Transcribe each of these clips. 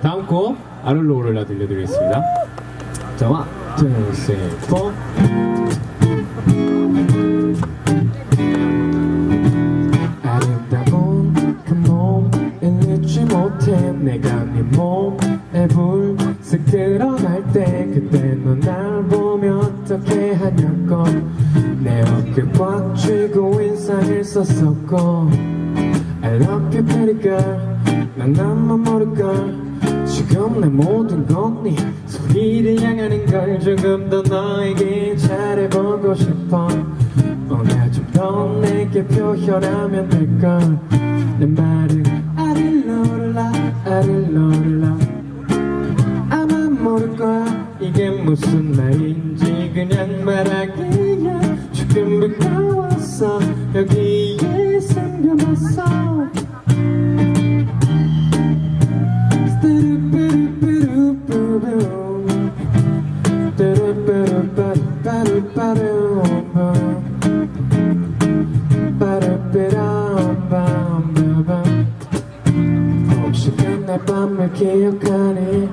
다음 곡 아를로 오를라 들려드리겠습니다. 자, 원, 투, 쓰리, 포. 아름다운 그몸 잊지 못해 내가 네 몸에 불쑥 드러날 때 그때 너날 보며 어떻게 하냐고 내 어깨 꽉 쥐고 인상을 썼었고 I love you pretty girl 난 나만 모를까? 지금 내 모든 건네 소리를 향하는 걸 조금 더 너에게 잘해보고 싶어. 오늘 좀 더 내게 표현하면 될걸 내 말은 아릴로라 아릴로라. 아마 모를 거야. 이게 무슨 말인지 혹시 그날 밤을 기억하니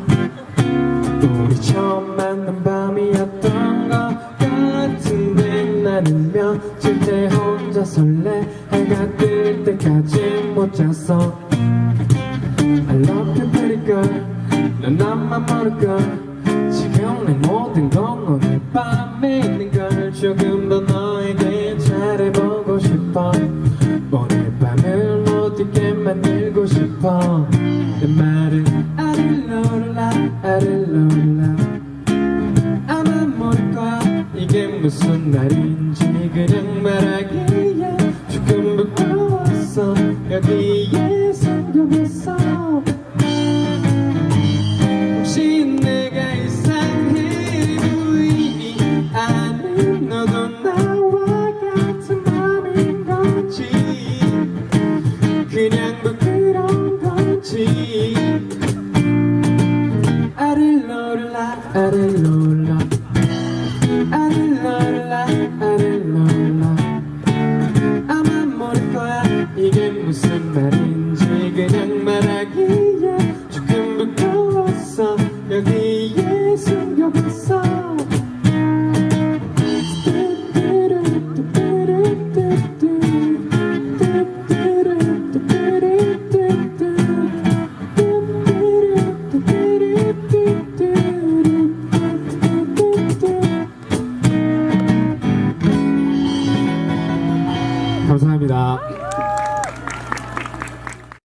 우리 처음 만난 밤이었던 것 같은데 나는 며칠째 혼자 설레 해가 뜰 때까지 못 잤어 I love you pretty girl 넌 나만 모를걸 지금 내 모든 건 오늘 밤에 있는 걸 조금 더 너에게 잘해보고 싶어. 오늘 밤을 못 잊게 만들고 싶어. 내 말은 아릴로라 아릴로라. 아마 모를 거야. 이게 무슨 말인지 그냥 말하기야 조금 부끄러웠어. 여기에 생 무슨 말인지 그냥 말하기에 조금 부끄러웠어 여기에 숨겨봤어 감사합니다.